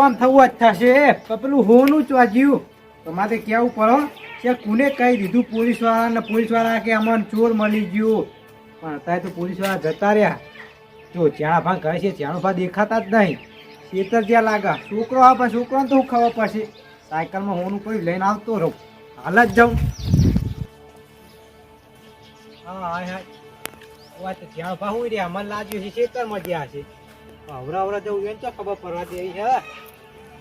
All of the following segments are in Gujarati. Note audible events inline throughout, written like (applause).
કોમ થવું જ થશે. તો પેલું હોનું તો મારે કેવું પડો, કે કોને કહી દીધું પોલીસવાળાને પોલીસવાળા કે અમને ચોર મળી ગયો. પણ અત્યારે તો પોલીસવાળા જતા રહ્યા. જો જ્યાં ભાગ ઘરે છે જ્યાં ભાગ દેખાતા જ નહીં. ખેતર જ્યાં લાગા, છોકરો આવે પણ છોકરોને તો ખબર પડશે? સાયકલમાં હોનું કોઈ લઈને આવતો રહું. હાલ જ જાઉં. હા હા હા વાત જ્યાં ભાવ હોય રહ્યા મને લાગ્યું છે, ખેતરમાં જ્યાં છે. અવરા અવરા જવું એને તો ખબર પડવા દેવી હે?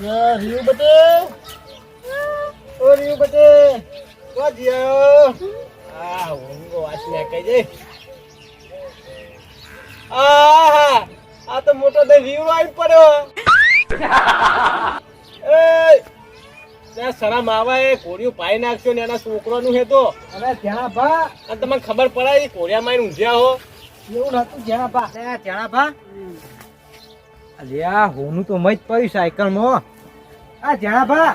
રીયુ બટે. ઓ રીયુ બટે. આ ઊંઘો આ તો મોટો દે આવી પડ્યો. એ ત્યાં શરમ આવે એ કોળિયું પાઈ નાખશો ને એના છોકરાનું હે તો. અરે જ્યાં ભા અને તમને ખબર પડે એ કોળિયા માં ઊંઘ્યા હો. એવું નતું જ્યાં ભા જ્યાં ભા અલ્યા હોનું તો મજ પડ્યું સાયકલમાં આ જ્યાં ભા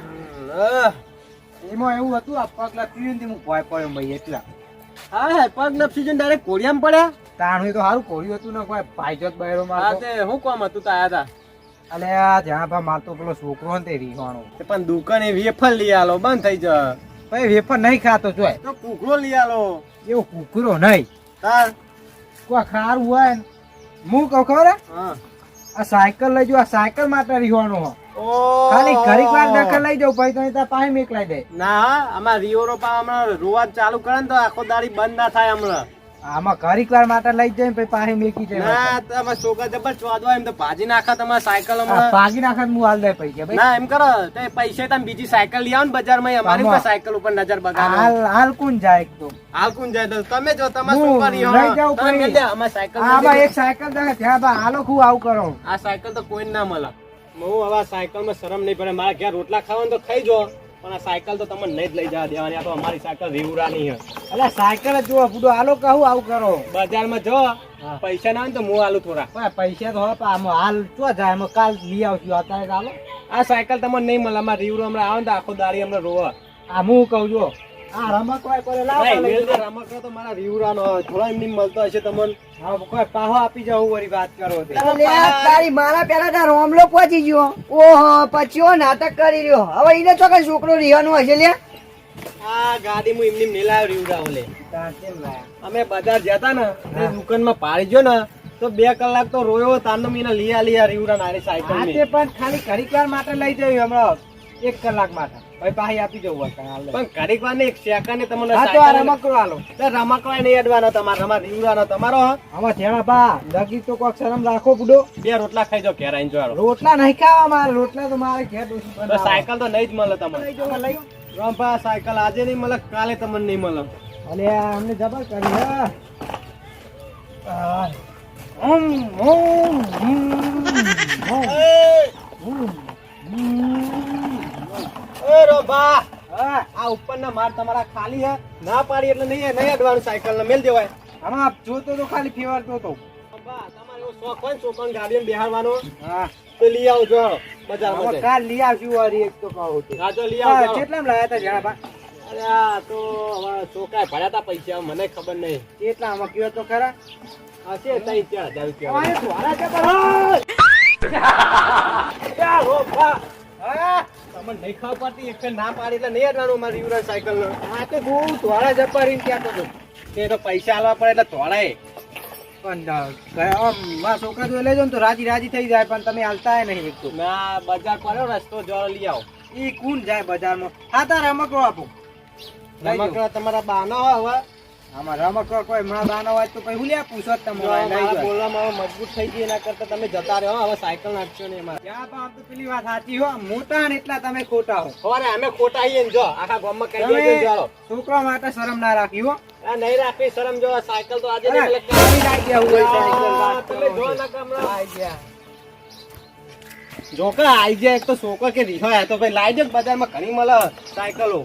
એમાં એવું હતું આ પગ લપસી ને હું ભય પડ્યો મય એટલા. હા પગ લપસી જઈને ડાયરેક્ટ કોડિયામાં પડ્યા? તાણું તો સારું કોળિયું હતું ને કોઈ પાયજોત બહેરો હા મારતો તે હું કોમ હતું તાયા તા? અલે આ જ્યાં ભા મારતો પેલો છોકરો ને તે તે પણ એ વેફર લઈ આલો બંધ થઈ જ. ભાઈ વેફર નહીં ખાતો જોય. તો કુકરો લઈ આલો. એવો કુકરો નહીં. તાર. કોઈ ખારું હોય ને. હું કહું ખબર હે? આ સાયકલ લઈ જાઉં આ સાયકલ માટે રીવાનો હો. ખાલી ઘડીક વાર દખલ લઈ જાઉં પછી તો ત્યાં પાસે મેકલાઈ દે. ના આમાં રિયોરો પા હમણાં રોવા ચાલુ કરે ને તો આખો દાડી બંધ ના થાય હમણાં. આમાં ઘરી વાર માટે લઈ જાય પછી પાસે મેકી જાય ના તમે છોકરા જબર ચોદવા એમ તો ભાજી નાખા તમારા સાયકલ હમણાં. ભાગી નાખે હું હાલ દે પૈસા ભાઈ. ના એમ કરો તે પૈસે તમે બીજી સાયકલ લઈ આવો ને બજારમાં અમારી આમાં- સાયકલ ઉપર નજર બગાડો. હાલ હાલ કોણ જાય એક તો હાલ કોણ જાય? તો તમે જો તમારા હું છોકરા જાઉં તમે મેલ દે અમાર સાયકલ આમાં એક સાયકલ દે ત્યાં બા હાલો ખૂબ આવું કરો. આ સાયકલ તો કોઈ ના મળે. હું હવે સાયકલ સાયકલમાં શરમ નહીં પડે મારા ઘેર રોટલા ખાવાનું તો ખાઈ જો. પણ આ સાયકલ તો તમને નહીં જ લઈ જવા દેવાની આ તો અમારી સાયકલ રીવરાની છે. એટલે સાયકલ જ જુઓ બુડો હાલો કહું આવું કરો. બજારમાં જો પૈસા ના હોય ને તો હું આલું થોડા. પૈસા તો આમાં હાલ ચો જાય અમે કાલ લઈ આવશું અત્યારે હાલો આ સાયકલ તમને નહીં મળે અમારે રીવરો હમણાં આવે ને તો આખો દાડી અમને રોવા. આ હું કહું છું આ રમક હોય લાવો ભાઈ, લઈ મેલ દે, જાઓ. રમકડો તો મારા રીવરાનો થોડા એમ મળતો હશે તમને. હા, કોઈ પાહો આપી જાવ વળી વાત કરો તારી મારા પેલા તાર રોમલો પહોંચી ગયો. ઓહો પછી નાટક કરી રહ્યો. હવે એને તો કઈ છોકરો રહેવાનું હશે લે. આ ગાડી હું એમની મેલાયો રીવરા ઓલે તાર કેમ લાયા? અમે બજાર જતા ને તે માં દુકાનમાં પાડી ગયો ને તો બે કલાક તો રોયો તાનો મીને લીયા લીયા રીવરા નારી સાયકલ પણ ખાલી ઘડીક વાર માટે લઈ જઈ હમણાં. એક કલાક માટે. ભાઈ પાહી આપી જવું હાલ. પણ ઘડીક વાર ને એક સેકન્ડ તમને હા તો રમકડો હાલો. તો રમકડો નહીં અડવાનો તમારે તમારે રીવડાનો તમારો. આમાં જેણા બા લગી તો કોક શરમ રાખો બુડો. બે રોટલા ખાઈ જાવ ઘેર આઈને જોવાનો. રોટલા નહીં ખાવા મારે રોટલા તો મારે ઘેર તો સાયકલ તો નહીં જ મળે લઈ તમને લઈ. સાયકલ આજે નહીં મળે કાલે તમને નહીં મળે. અલે અમને જબર કરી હા. ઓમ ઓમ ઓમ ઓમ ઓમ. એ રંભા આ ઉપરના માર તમારા ખાલી હે. ના પાડી એટલે નહીં નહીં અડવાનું સાયકલ ને મેલ દેવાય. આમાં જોતો તો ખાલી ફેવરતો તો. રંભા, તમારે શોખ હોય ને છોકરાને બેહાડવાનો? હા. તો લઈ આવજો બજારમાં કાલ લઈ આવશું વળી એક તો કહું હા, તો લઈ આવજો. કેટલામાં લાયા તા જણા બા? અરે તો હવે છોકરાએ ભર્યા પૈસા મને ખબર નહીં. કેટલા આમાં કયો તો ખરા? હશે છે ચાર હજાર રૂપિયા. (laughs) ક્યાં નહીં ખબર પડતી એક ના પાડી એટલે નહીં અડવાનું મારી યુવરાજ સાયકલ નો આ તો બહુ ધોળા એમ કહેતો તે તો પૈસા આલવા પડે એટલે તોડાય પણ મારા છોકરા લઈ જાઓ ને તો રાજી રાજી થઈ જાય પણ તમે હાલતા નહીં એક તો. ના બજાર પડ્યો રસ્તો જળ લઈ આવો. એ કોણ જાય બજારમાં? હા તાર રમકડો આપો. રમકડા તમારા બાનો હવે. આમાં રમકડો કોઈ માં દાનો હોય તો પછી હું લ્યા પૂછો તમે જો લઈ મારા જાઓ. બોલવામાં મજબૂત થઈ ગઈ એના કરતા તમે જતા રહ્યો હવે સાયકલ નાખશો ને એમાં ત્યાં તો તો પેલી વાત સાચી હો મોટા ને એટલા તમે ખોટા હો ખબર અમે ખોટા આવીએ જો આખા ગામમાં કહી તમે દેજો ચાલો માટે શરમ ના રાખી હો નહીં રાખી શરમ જો સાયકલ તો આજે ગયા તમે જો. ના. આવી ગયા. જોકા આઈ જાય એક તો છોકરો કે રીહો તો ભાઈ લાઈ દે બજારમાં ઘણી મળે સાયકલો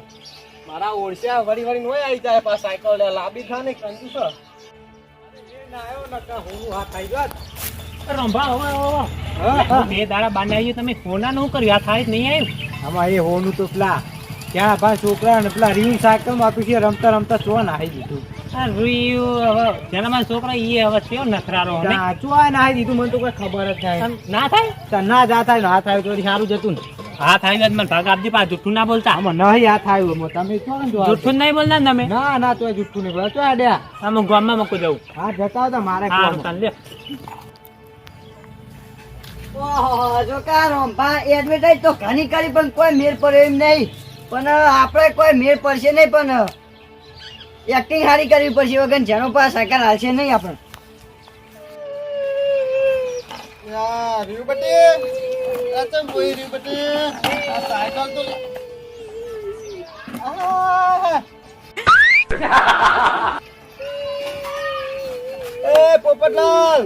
મારા ઓળસ્યા વળી વળી નોય આવી જાય પા સાયકલ લે લાંબી ખા ને કંજુ છે રંભા હવે હા, હા. બે દાડા બાને આવીએ તમે કોના નું કર્યું આ થાય જ નહીં આવ્યું આમાં એ હોનું તો પેલા ત્યાં ભાઈ છોકરા ને પેલા રીંગ સાયકલમાં છે રમતા રમતા ચો નાહી દીધું. રૂયું છોકરા ઈ હવે કેવો નખરારો. ત્યાં નાહી દીધું મને તો કોઈ ખબર જ થાય ના થાય? ના જા થાય ના થાય તો સારું જતું ને. હા થાય જ મને ભાગ આપજી પા જુઠ્ઠું ના બોલતા? આમાં નહીં આ થાય એમાં તમે છો ને જુઠ્ઠું નહીં બોલતા તમે? ના ના તો જુઠ્ઠું નહીં બોલતો આ આડ્યા. આમ ગામમાં મકો દઉં હા જતા હતા મારે હા ચાલ લે ઓહો, જો કા રોંભા એડવર્ટાઇઝ તો ઘણી કરી પણ કોઈ મેર પડે એમ નહીં. પણ આપણે કોઈ મેર પડશે નહીં પણ એક્ટિંગ સારી કરવી પડશે વગર જેનો પાસે સાયકલ હાલશે નહીં આપણે. એ પોપટલાલ.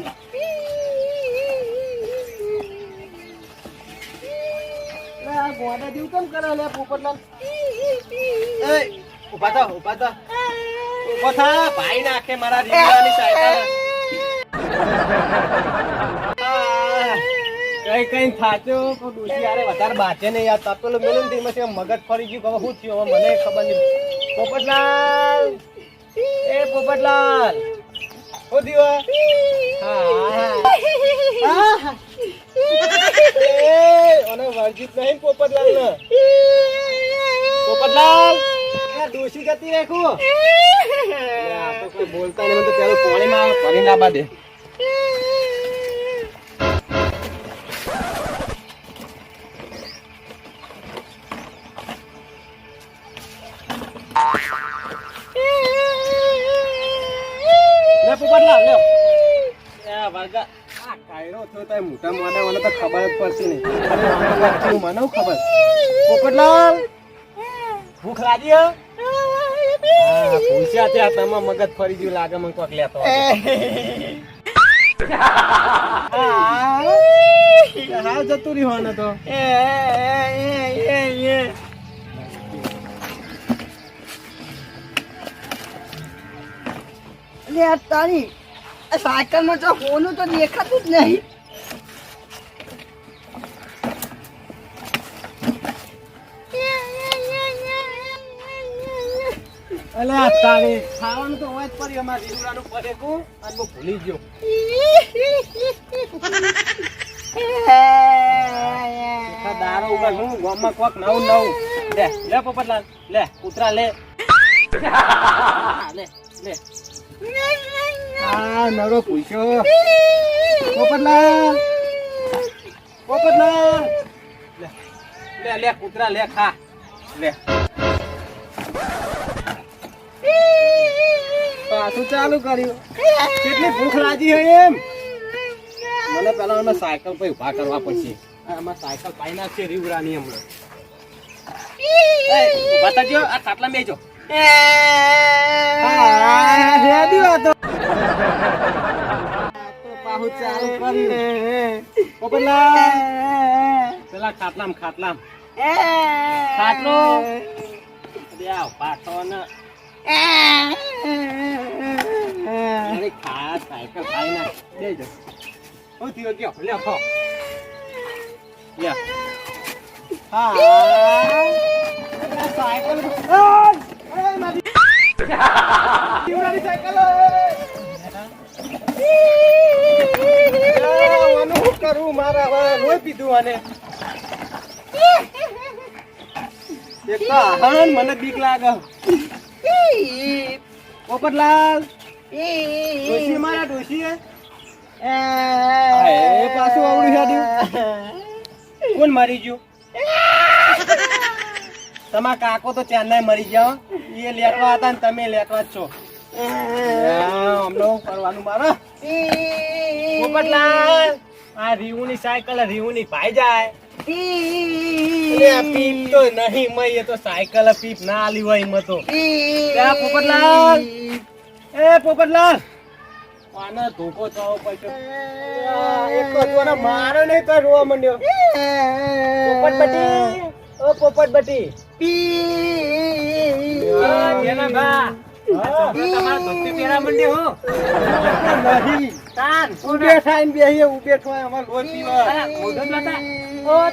લે, આ ગોડા જેવું કેમ કરે લે પોપટલાલ? એ ઊભા થા ઊભા થા. ઊભો થા. ભાઈ નાખે મારા રીંગણાની સાયકલ. કઈ કઈ થાચો પણ ડોશી યારે વધારે બાચે નહીં યાર. તપેલો મેલું ને તેમાં મગજ ફરી ગયું. હવે શું થયું? હવે મને ખબર નહીં. પોપટલાલ! એ પોપટલાલ! શું દીવા હા હા. એ અને વર્જિત નહીં પોપટલાલ! ને પોપટલાલ ડોશી જતી રાખું કોઈ બોલતા નહીં. તો ચાલો પાણીમાં ભરીને લાવવા દે એ આ કાયરો થયો તો એ મોટા મને તો ખબર જ પડશે નહીં. મને ખબર? પોપટલાલ? ભૂખ લાગી હે? હા ત્યાં તમા મગજ ફરી ગયું લાગે મને કોક લેતો હા જતું રહ્યું તો. આ તારી સાયકલમાં તો હોનું તો દેખાતું જ નહીં. અલે તારે ખાવાનું તો હોય જ પડી અમારે રીવડાનું પડે કુ અને હું ભૂલી ગયો. દારો ઉપર હું ગામમાં કોક નવું નવું. લે લે પોપટલાલ લે કૂતરા લે. લે લે. આ નરો પૂછ્યો પોપટલાલ. પોપટલાલ. લે લે કૂતરા લે ખા. લે. પાછું ચાલુ કર્યું. કેટલી ભૂખ લાગી હોય એમ? મને પેલા અમે સાયકલ પર ઊભા કરવા પડશે. આમાં સાયકલ પાઈ નાખશે રીવરાની હમણાં. થજો આ ખાટલા બેજો પેલા ખાટલામ ખાટલામ ખાટલો અરે આ ઊભા થો ને અરે ખા સાયકલ ખાઈ ના દેજો હું થયો ગયો લે ખો લે હા આ સાયકલ ઓય! ઓય મારી એક મને બીક લાગે. પોપટલાલ ડોશી મારા ડોશી એ પાછું આવડું કોણ મારી ગયું? તમારા કાકો તો ચેન્નાઈ મરી ગયા. એ લેટવા હતા તમે લેટવા જ છો. મારે. પોપટલાલ ના આલી એ પોપટલાલ. આને ધોકો ચાવો પડશે. એક તો રોવા માંડ્યો. પોપટબટી ઓ પોપટબટી. જેનાભા,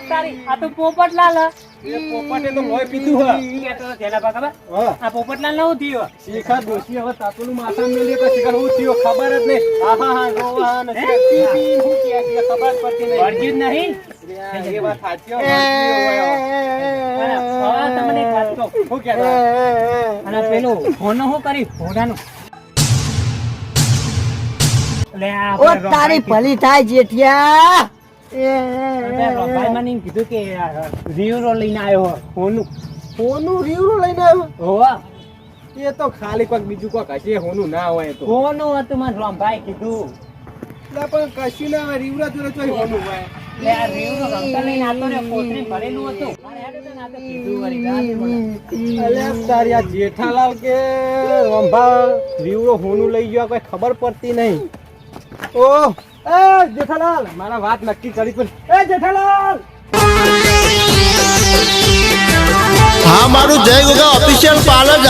તારી, આ તો પોપટલાલ. પોપટે તો લોહી પીધું હા ખબર? આ પોપટલાલ નવું થયો શીખા દોશી હવે તાતુનું માથા મેલી પછી હું થયો ખબર જ નહીં આહા હા ને પી પી હું ખબર પડતી નહીં વળગ્યું જ નહીં. એ વાત સાચી હો, વળગ્યું હોય. અલા, હવે તમને એક શું કહેતા? અને પેલું ફોનનું શું કર્યું? ફોડાનું. ઓ તારી ભલી થાય જેઠિયા મને કીધું કે રીવરો લઈને આવ્યો હો, ફોનનું. હોનું રીવડું લઈને આવ્યો હોવા. એ તો ખાલી કોઈક બીજું કોઈક હશે હોનું ના હોય તો હોનું હતું મારે રોંભાઈ કીધું એટલે પણ કશું ના રીવરા રીવડા જોડે ચોય હોનું હોય. લે, આ રીવરો રમતા લઈને આતો રહ્યો, કોથળી ભરેલું હતું. તો ને તો તારી આ જેઠાલાલ કે રંભા હોનું લઈ ગયો કોઈ ખબર પડતી નહીં. ઓ એ જેઠાલાલ મારા વાત નક્કી કરી પણ એ જેઠાલાલ! હા મારું જય ગોગા ઓફિશિયલ પાર્લર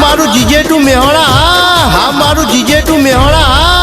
મારું જીજેટું મેહોણા. હા મારું જીજેટું મેહોણા. હા